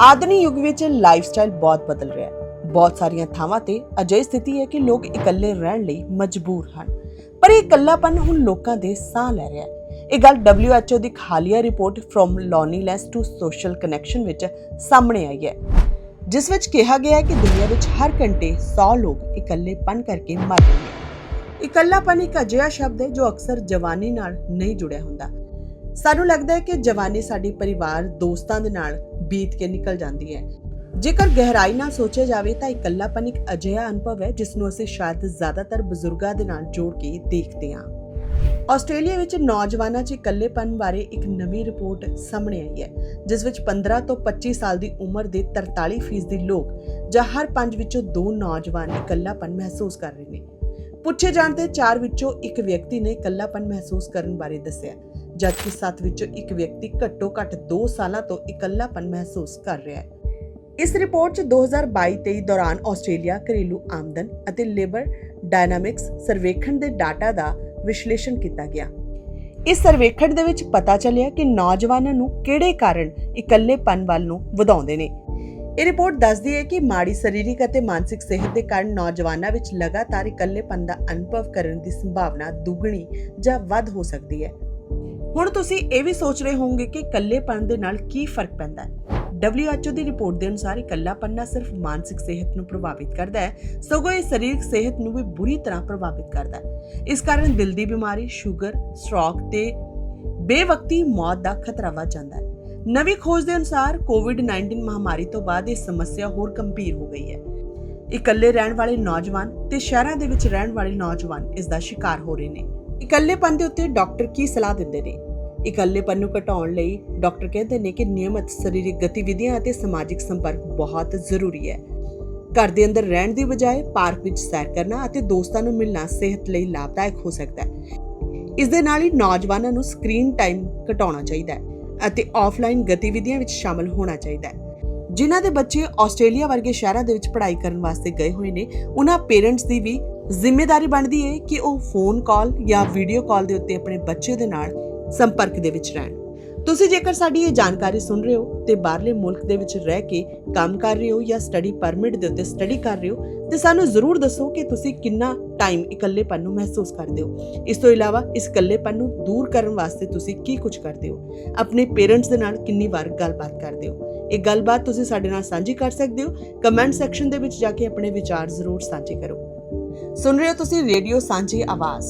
ਆਧੁਨਿਕ ਯੁੱਗ ਵਿੱਚ ਲਾਈਫਸਟਾਈਲ ਬਹੁਤ ਬਦਲ ਰਿਹਾ ਹੈ। ਬਹੁਤ ਸਾਰੀਆਂ ਥਾਵਾਂ ਤੇ ਅਜਿਹੀ ਸਥਿਤੀ ਹੈ ਕਿ ਲੋਕ ਇਕੱਲੇ ਰਹਿਣ ਲਈ ਮਜਬੂਰ ਹਨ। ਪਰ ਇਹ ਇਕੱਲਾਪਨ ਹੁਣ ਲੋਕਾਂ ਦੇ ਸਾਹ ਲੈ ਰਿਹਾ ਹੈ। ਇਹ ਗੱਲ WHO ਦੀ ਖਾਲੀਆ report from loneliness to social connection ਵਿੱਚ ਸਾਹਮਣੇ ਆਈ ਹੈ। ਜਿਸ ਵਿੱਚ ਕਿਹਾ ਗਿਆ ਹੈ ਕਿ ਦੁਨੀਆ ਵਿੱਚ ਹਰ ਘੰਟੇ 100 ਲੋਕ ਇਕੱਲੇਪਨ ਕਰਕੇ ਮਰ ਰਹੇ ਨੇ। ਇਕੱਲਾਪਨ ਇੱਕ ਅਜਿਹਾ ਸ਼ਬਦ ਹੈ ਜੋ ਅਕਸਰ ਜਵਾਨੀ ਨਾਲ ਨਹੀਂ ਜੁੜਿਆ ਹੁੰਦਾ। ਸਾਨੂੰ ਲੱਗਦਾ ਹੈ ਕਿ ਜਵਾਨੀ ਸਾਡੀ ਪਰਿਵਾਰ, ਦੋਸਤਾਂ ਦੇ ਨਾਲ ਬੀਤ ਕੇ ਨਿਕਲ ਜਾਂਦੀ ਹੈ। ਜੇਕਰ ਗਹਿਰਾਈ ਨਾਲ ਸੋਚਿਆ ਜਾਵੇ ਤਾਂ ਇਕੱਲਾਪਨ ਇੱਕ ਅਜਿਹਾ ਅਨੁਭਵ ਹੈ ਜਿਸ ਨੂੰ ਅਸੀਂ ਸ਼ਾਇਦ ਜ਼ਿਆਦਾਤਰ ਬਜ਼ੁਰਗਾਂ ਦੇ ਨਾਲ ਜੋੜ ਕੇ ਦੇਖਦੇ ਹਾਂ। ਆਸਟ੍ਰੇਲੀਆ ਵਿੱਚ ਨੌਜਵਾਨਾਂ 'ਚ ਇਕੱਲੇਪਨ ਬਾਰੇ ਇੱਕ ਨਵੀਂ ਰਿਪੋਰਟ ਸਾਹਮਣੇ ਆਈ ਹੈ, ਜਿਸ ਵਿੱਚ 15 ਤੋਂ 25 ਸਾਲ ਦੀ ਉਮਰ ਦੇ 43% ਲੋਕ ਜਾਂ ਹਰ ਪੰਜ ਵਿੱਚੋਂ ਦੋ ਨੌਜਵਾਨ ਇਕੱਲਾਪਨ ਮਹਿਸੂਸ ਕਰ ਰਹੇ ਨੇ। ਪੁੱਛੇ ਜਾਣ ਤੇ 4 ਵਿੱਚੋਂ ਇੱਕ ਵਿਅਕਤੀ ਨੇ ਇਕੱਲਾਪਨ ਮਹਿਸੂਸ ਕਰਨ ਬਾਰੇ ਦੱਸਿਆ, ਜਦਕਿ 7 ਵਿੱਚੋਂ ਇੱਕ ਵਿਅਕਤੀ ਘੱਟੋ ਘੱਟ 2 ਸਾਲਾਂ ਤੋਂ ਇਕੱਲਾਪਨ ਮਹਿਸੂਸ ਕਰ ਰਿਹਾ ਹੈ। ਇਸ ਰਿਪੋਰਟ 'ਚ 2022-23 ਦੌਰਾਨ ਆਸਟ੍ਰੇਲੀਆ ਘਰੇਲੂ ਆਮਦਨ ਅਤੇ ਲੇਬਰ ਡਾਇਨਾਮਿਕਸ ਸਰਵੇਖਣ ਦੇ ਡਾਟਾ ਦਾ ਵਿਸ਼ਲੇਸ਼ਣ ਕੀਤਾ ਗਿਆ। ਇਸ ਸਰਵੇਖਣ ਦੇ ਵਿੱਚ ਪਤਾ ਚੱਲਿਆ ਕਿ ਨੌਜਵਾਨਾਂ ਨੂੰ ਕਿਹੜੇ ਕਾਰਨ ਇਕੱਲੇਪਨ ਵੱਲ ਨੂੰ ਵਧਾਉਂਦੇ ਨੇ। ਇਹ ਰਿਪੋਰਟ ਦੱਸਦੀ ਹੈ ਕਿ ਮਾੜੀ ਸਰੀਰਕ ਅਤੇ ਮਾਨਸਿਕ ਸਿਹਤ ਦੇ ਕਾਰਨ ਨੌਜਵਾਨਾਂ ਵਿੱਚ ਲਗਾਤਾਰ ਇਕੱਲੇਪਨ ਦਾ ਅਨੁਭਵ ਕਰਨ ਦੀ ਸੰਭਾਵਨਾ ਦੁੱਗਣੀ ਜਾਂ ਵੱਧ ਹੋ ਸਕਦੀ ਹੈ। ਹੁਣ ਤੁਸੀਂ ਇਹ ਵੀ ਸੋਚ ਰਹੇ ਹੋਵੋਗੇ ਕਿ ਇਕੱਲੇਪਨ ਦੇ ਨਾਲ ਕੀ ਫ਼ਰਕ ਪੈਂਦਾ ਹੈ। WHO ਦੀ ਰਿਪੋਰਟ ਦੇ ਅਨੁਸਾਰ ਇਕੱਲਾਪਨ ਨਾ ਸਿਰਫ ਮਾਨਸਿਕ ਸਿਹਤ ਨੂੰ ਪ੍ਰਭਾਵਿਤ ਕਰਦਾ ਹੈ, ਸਗੋਂ ਇਹ ਸਰੀਰਕ ਸਿਹਤ ਨੂੰ ਵੀ ਬੁਰੀ ਤਰ੍ਹਾਂ ਪ੍ਰਭਾਵਿਤ ਕਰਦਾ ਹੈ। ਇਸ ਕਾਰਨ ਦਿਲ ਦੀ ਬਿਮਾਰੀ, ਸ਼ੂਗਰ, ਸਟ੍ਰੋਕ ਤੇ ਬੇਵਕਤੀ ਮੌਤ ਦਾ ਖਤਰਾ ਵੱਧ ਜਾਂਦਾ ਹੈ। ਨਵੀਂ ਖੋਜ ਦੇ ਅਨੁਸਾਰ ਕੋਵਿਡ-19 ਮਹਾਮਾਰੀ ਤੋਂ ਬਾਅਦ ਇਹ ਸਮੱਸਿਆ ਹੋਰ ਗੰਭੀਰ ਹੋ ਗਈ ਹੈ। ਇਕੱਲੇ ਰਹਿਣ ਵਾਲੇ ਨੌਜਵਾਨ ਤੇ ਸ਼ਹਿਰਾਂ ਦੇ ਵਿੱਚ ਰਹਿਣ ਵਾਲੇ ਨੌਜਵਾਨ ਇਸ ਦਾ ਸ਼ਿਕਾਰ ਹੋ ਰਹੇ ਨੇ। ਇਕੱਲੇਪਨ ਦੇ ਉੱਤੇ ਡਾਕਟਰ ਕੀ ਸਲਾਹ ਦਿੰਦੇ ਨੇ? ਇਕੱਲੇਪਨ ਨੂੰ ਘਟਾਉਣ ਲਈ ਡਾਕਟਰ ਕਹਿੰਦੇ ਨੇ ਕਿ ਨਿਯਮਿਤ ਸਰੀਰਕ ਗਤੀਵਿਧੀਆਂ ਅਤੇ ਸਮਾਜਿਕ ਸੰਪਰਕ ਬਹੁਤ ਜ਼ਰੂਰੀ ਹੈ। ਘਰ ਦੇ ਅੰਦਰ ਰਹਿਣ ਦੀ ਬਜਾਏ ਪਾਰਕ ਵਿੱਚ ਸੈਰ ਕਰਨਾ ਅਤੇ ਦੋਸਤਾਂ ਨੂੰ ਮਿਲਣਾ ਸਿਹਤ ਲਈ ਲਾਭਦਾਇਕ ਹੋ ਸਕਦਾ ਹੈ। ਇਸ ਦੇ ਨਾਲ ਹੀ ਨੌਜਵਾਨਾਂ ਨੂੰ ਸਕਰੀਨ ਟਾਈਮ ਘਟਾਉਣਾ ਚਾਹੀਦਾ ਹੈ। ਅਤੇ ਆਫਲਾਈਨ ਗਤੀਵਿਧੀਆਂ ਵਿੱਚ ਸ਼ਾਮਲ ਹੋਣਾ ਚਾਹੀਦਾ ਹੈ। ਜਿਨ੍ਹਾਂ ਦੇ ਬੱਚੇ ਆਸਟ੍ਰੇਲੀਆ ਵਰਗੇ ਸ਼ਹਿਰਾਂ ਦੇ ਵਿੱਚ ਪੜ੍ਹਾਈ ਕਰਨ ਵਾਸਤੇ ਗਏ ਹੋਏ ਨੇ, ਉਹਨਾਂ ਪੇਰੈਂਟਸ ਦੀ ਵੀ ਜ਼ਿੰਮੇਵਾਰੀ ਬਣਦੀ ਹੈ ਕਿ ਉਹ ਫੋਨ ਕਾਲ ਜਾਂ ਵੀਡੀਓ ਕਾਲ ਦੇ ਉੱਤੇ ਆਪਣੇ ਬੱਚੇ ਦੇ ਨਾਲ ਸੰਪਰਕ ਦੇ ਵਿੱਚ ਰਹਿਣ। ਤੁਸੀਂ ਜੇਕਰ ਸਾਡੀ ਇਹ ਜਾਣਕਾਰੀ ਸੁਣ ਰਹੇ ਹੋ ਤੇ ਬਾਹਰਲੇ ਮੁਲਕ ਦੇ ਵਿੱਚ ਰਹਿ ਕੇ ਕੰਮ ਕਰ ਰਹੇ ਹੋ ਜਾਂ ਸਟੱਡੀ ਪਰਮਿਟ ਦੇ ਉੱਤੇ ਸਟੱਡੀ ਕਰ ਰਹੇ ਹੋ, ਤੇ ਸਾਨੂੰ ਜ਼ਰੂਰ ਦੱਸੋ ਕਿ ਤੁਸੀਂ ਕਿੰਨਾ ਟਾਈਮ ਇਕੱਲੇਪਨ ਨੂੰ ਮਹਿਸੂਸ ਕਰਦੇ ਹੋ। ਇਸ ਤੋਂ ਇਲਾਵਾ ਇਸ ਇਕੱਲੇਪਨ ਨੂੰ ਦੂਰ ਕਰਨ ਵਾਸਤੇ ਤੁਸੀਂ ਕੀ ਕੁਝ ਕਰਦੇ ਹੋ? ਆਪਣੇ ਪੇਰੈਂਟਸ ਦੇ ਨਾਲ ਕਿੰਨੀ ਵਾਰ ਗੱਲਬਾਤ ਕਰਦੇ ਹੋ? ਇਹ ਗੱਲਬਾਤ ਤੁਸੀਂ ਸਾਡੇ ਨਾਲ ਸਾਂਝੀ ਕਰ ਸਕਦੇ ਹੋ। ਕਮੈਂਟ ਸੈਕਸ਼ਨ ਦੇ ਵਿੱਚ ਜਾ ਕੇ ਆਪਣੇ ਵਿਚਾਰ ਜ਼ਰੂਰ ਸਾਂਝੇ ਕਰੋ। ਸੁਣ ਰਹੇ ਹੋ ਤੁਸੀਂ ਰੇਡੀਓ ਸਾਂਝੀ ਆਵਾਜ਼।